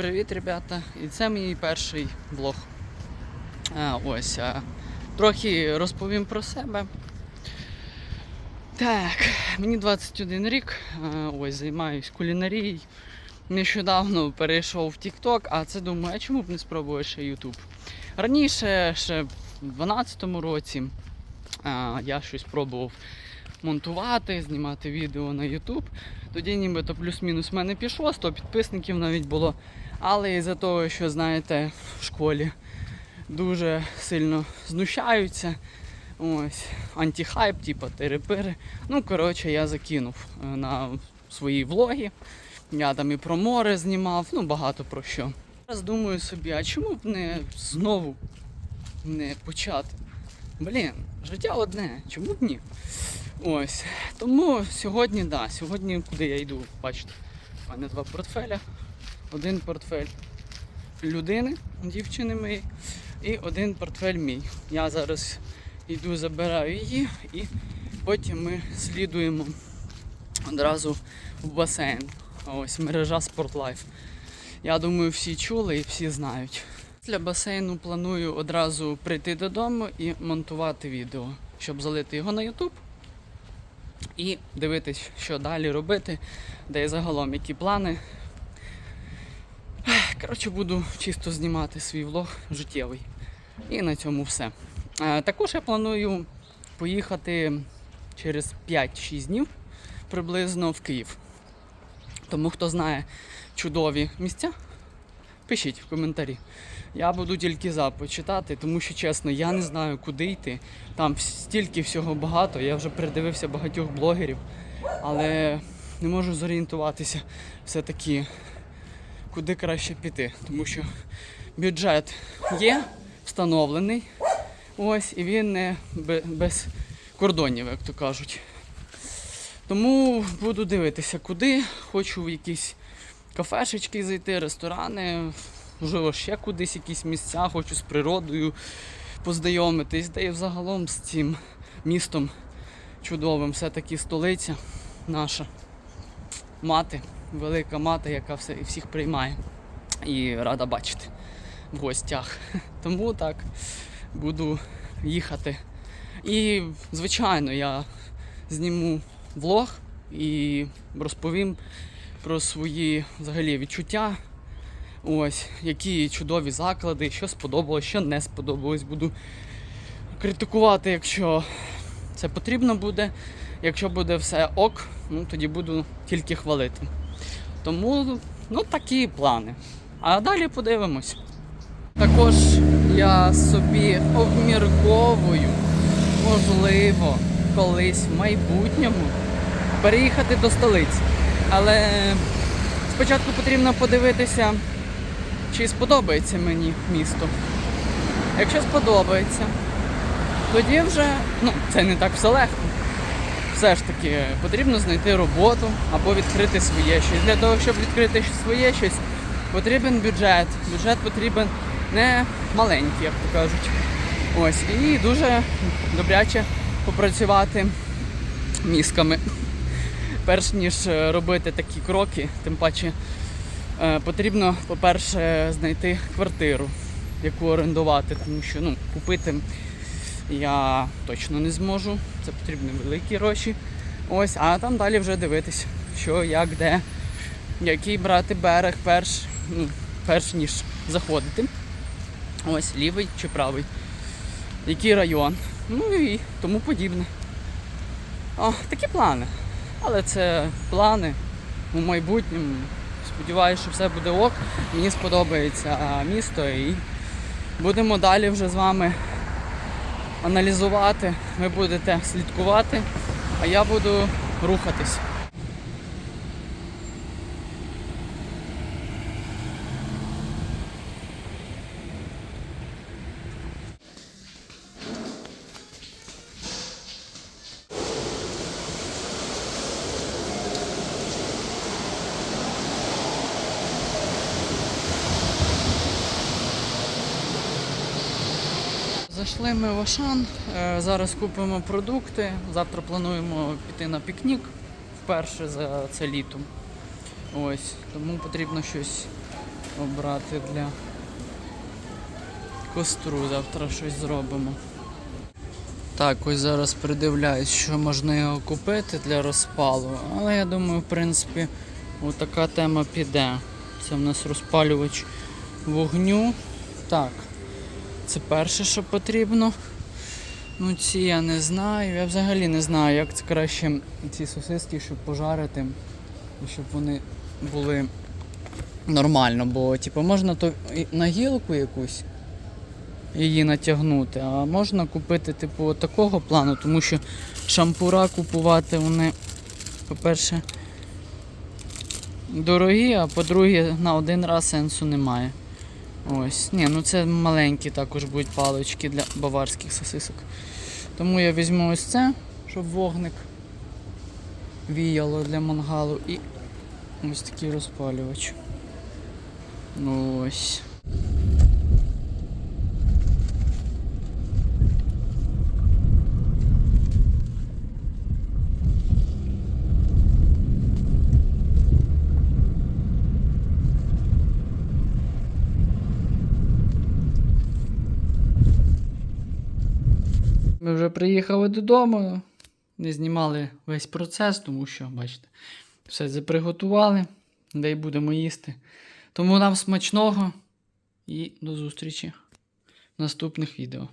привіт, ребята! І це мій перший влог. А, ось. А, трохи розповім про себе. Так, мені 21 рік. А, ось займаюсь кулінарією. Нещодавно перейшов в TikTok, а це думаю, а чому б не спробувати ще YouTube? Раніше, ще в 2012 році, а, я щось пробував монтувати, знімати відео на YouTube. Тоді нібито плюс-мінус в мене пішло, 100 підписників навіть було. Але із-за того, що знаєте, в школі дуже сильно знущаються. Ось, антихайп, типу тири-пири. Ну, коротше, я закинув е, на свої влоги. Я там і про море знімав, ну багато про що. Зараз думаю собі, а чому б не знову не почати? Блін, життя одне, чому б ні? Ось. Тому сьогодні, да, сьогодні куди я йду, бачите, у мене два портфеля. Один портфель людини, дівчини моєї, і один портфель мій. Я зараз йду, забираю її і потім ми слідуємо одразу в басейн. Ось мережа Sportlife. Я думаю, всі чули і всі знають. Для басейну планую одразу прийти додому і монтувати відео, щоб залити його на YouTube і дивитись, що далі робити, де загалом які плани. Коротше, буду чисто знімати свій влог життєвий. І на цьому все. Е, Також я планую поїхати через 5-6 днів приблизно в Київ. Тому хто знає чудові місця, пишіть в коментарі. Я буду тільки за почитати, тому що чесно, я не знаю, куди йти. Там стільки всього багато. Я вже передивився багатьох блогерів, але не можу зорієнтуватися все-таки, куди краще піти. Тому що бюджет є встановлений. Ось, і він не без кордонів, як то кажуть. Тому буду дивитися, куди. Хочу в якісь кафешечки зайти, ресторани, можливо, ще кудись якісь місця, хочу з природою познайомитись, де і взагалом з цим містом чудовим. Все-таки столиця наша. Мати, велика мати, яка все, всіх приймає. І рада бачити в гостях. Тому так буду їхати. І, звичайно, я зніму влог і розповім про свої взагалі відчуття. Ось, які чудові заклади, що сподобалось, що не сподобалось. Буду критикувати, якщо це потрібно буде. Якщо буде все ок, ну тоді буду тільки хвалити. Тому ну, такі плани. А далі подивимось. Також я собі обмірковую, можливо, колись в майбутньому переїхати до столиці. Але спочатку потрібно подивитися, чи сподобається мені місто. Якщо сподобається, тоді вже ну, це не так все легко. Все ж таки потрібно знайти роботу або відкрити своє щось. Для того, щоб відкрити своє щось, потрібен бюджет. Бюджет потрібен не маленький, як то кажуть. Ось, і дуже добряче попрацювати мізками. Перш ніж е, робити такі кроки, тим паче е, потрібно, по-перше, знайти квартиру, яку орендувати, тому що ну, купити я точно не зможу. Це потрібні великі гроші. Ось, а там далі вже дивитись, що, як, де, який брати берег перш, ну, перш ніж заходити. Ось, лівий чи правий. Який район. Ну і тому подібне. О, такі плани. Але це плани у майбутньому. Сподіваюся, що все буде ок. Мені сподобається місто і будемо далі вже з вами аналізувати. Ви будете слідкувати, а я буду рухатись. Зайшли ми в Ашан, е, зараз купимо продукти. Завтра плануємо піти на пікнік вперше за це літо. Ось, тому потрібно щось обрати для костру. Завтра щось зробимо. Так, ось зараз придивляюсь, що можна його купити для розпалу. Але я думаю, в принципі, така тема піде. Це в нас розпалювач вогню. Так, це перше, що потрібно. Ну, ці я не знаю. Я взагалі не знаю, як це краще ці сосиски, щоб пожарити, і щоб вони були нормально. Бо, типу, можна то на гілку якусь її натягнути, а можна купити, типу, такого плану, тому що шампура купувати вони, по-перше, дорогі, а по-друге, на один раз сенсу немає. Ось. Ні, ну це маленькі також будуть палички для баварських сосисок. Тому я візьму ось це, щоб вогник віяло для мангалу і ось такий розпалювач. Ось. Приїхали додому, не знімали весь процес, тому що, бачите, все заприготували, де й будемо їсти. Тому нам смачного і до зустрічі в наступних відео.